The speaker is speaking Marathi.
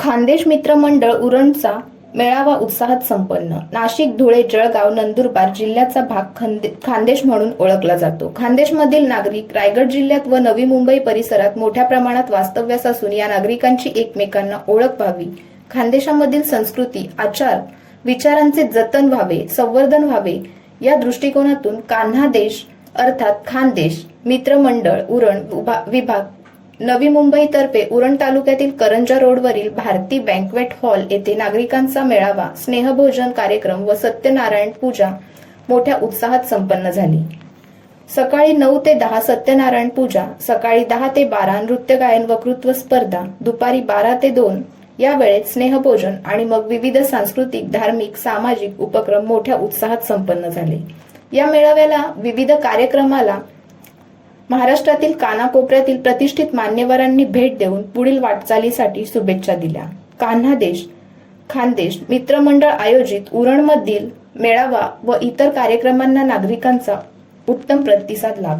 खानदेश मित्र मंडळ उरणचा मेळावा उत्साहात संपन्न. नाशिक धुळे जळगाव नंदुरबार जिल्ह्याचा भाग खंदे- खानदेश म्हणून ओळखला जातो. खानदेशमधील नागरिक रायगड जिल्ह्यात व नवी मुंबई परिसरात मोठ्या प्रमाणात वास्तव्यास असून या नागरिकांची एकमेकांना ओळख व्हावी. खानदेशामधील संस्कृती आचार विचारांचे जतन व्हावे संवर्धन व्हावे या दृष्टिकोनातून कान्हा देश अर्थात खानदेश मित्रमंडळ उरण उभा- विभाग नवी मुंबईतर्फे उरण तालुक्यातील करंजा रोडवरील भारती बँकवेट हॉल येथे नागरिकांचा मेळावा स्नेहभोजन कार्यक्रम व सत्यनारायण पूजा मोठ्या उत्साहात संपन्न झाली. सकाळी नऊ ते दहा सत्यनारायण पूजा सकाळी दहा ते बारा नृत्य गायन वक्तृत्व स्पर्धा दुपारी बारा ते दोन. या वेळेत स्नेहभोजन आणि मग विविध सांस्कृतिक धार्मिक सामाजिक उपक्रम मोठ्या उत्साहात संपन्न झाले. या मेळाव्याला विविध कार्यक्रमाला महाराष्ट्रातील कानाकोपऱ्यातील प्रतिष्ठित मान्यवरांनी भेट देऊन पुढील वाटचालीसाठी शुभेच्छा दिल्या. कान्हा देश खानदेश मित्रमंडळ आयोजित उरणमधील मेळावा व इतर कार्यक्रमांना नागरिकांचा उत्तम प्रतिसाद लाभला.